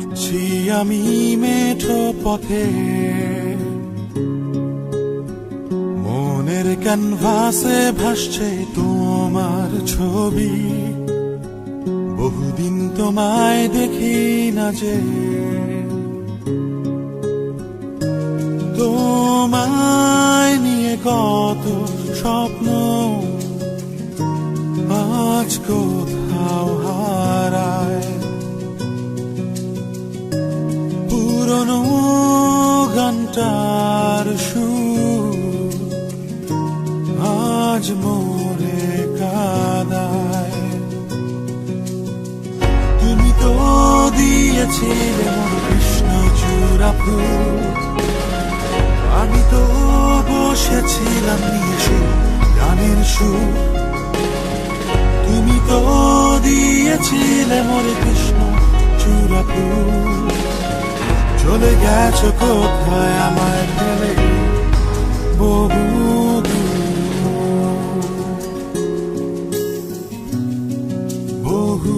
হাঁটছি আমি মেঠো পথে। মনের ক্যানভাসে ভাসছে তোমার ছবি। বহুদিন তোমায় দেখি না যে। তোমায় নিয়ে কত স্বপ্ন। আজ কোথাও হারায় গানটার সুর আজ মোরে কাদায়। তুমি তো দিয়েছিলে মোর কৃষ্ণ চূড়া ফুল আমি তো বসেছিলাম সে গানের সুর। তুমি তো দিয়েছিলে মোরে কৃষ্ণ চূড়া ফুল চলে গেছো কোথায় আমায় ফেলে বহু বহু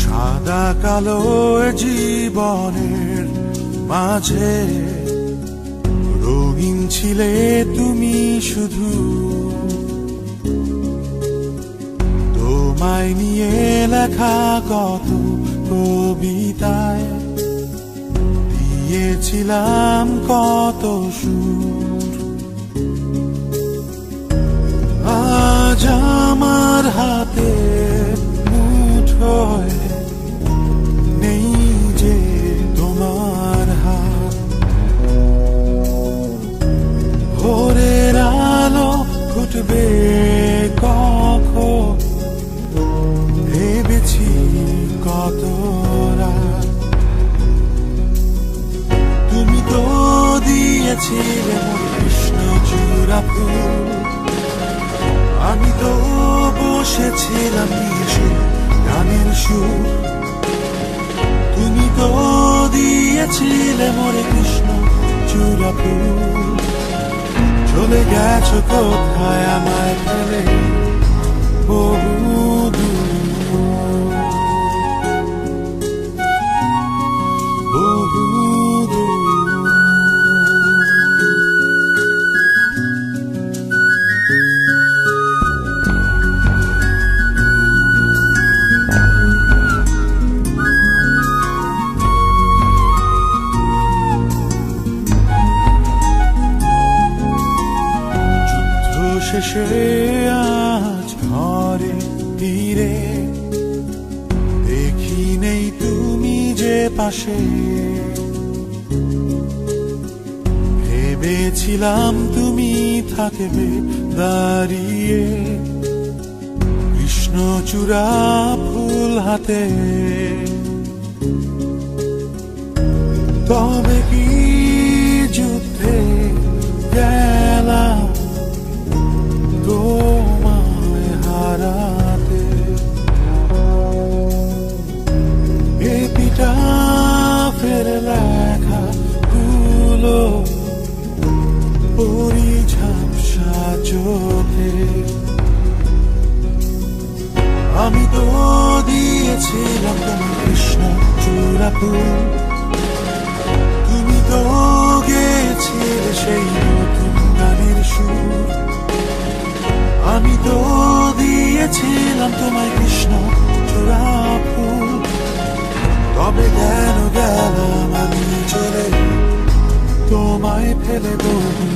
সাদা কালো জীবনের মাঝে রঙিন ছিলে তুমি শুধু তোমায় নিয়ে লেখা কত কবিতায়। দিয়েছিলাম কত সুর। আজ আমার হাতে মুঠোয় নেই তোমার হাত। ফুটবে কখন দিয়েছিলে কৃষ্ণ চূড়া ফুল আমি তো বসেছিলাম গানের সুর। তুমি তো দিয়েছিলে মোরে কৃষ্ণ চূড়া ফুল চলে গেছো কোথায় আমায় ফেলে? বহু দূর শেষে আজ দেখি নেই তুমি যে পাশে। ভেবেছিলাম তুমি থাকবে দাঁড়িয়ে কৃষ্ণচূড়া ফুল হাতে। তবে কি ফুল তুমি তো গেছিলে সেই নতুন গানের সুর। আমি তো দিয়েছিলাম তোমায় কৃষ্ণ চূড়া ফুল তবে কেন গেলাম আমি চলে তোমায় ফেলে বহু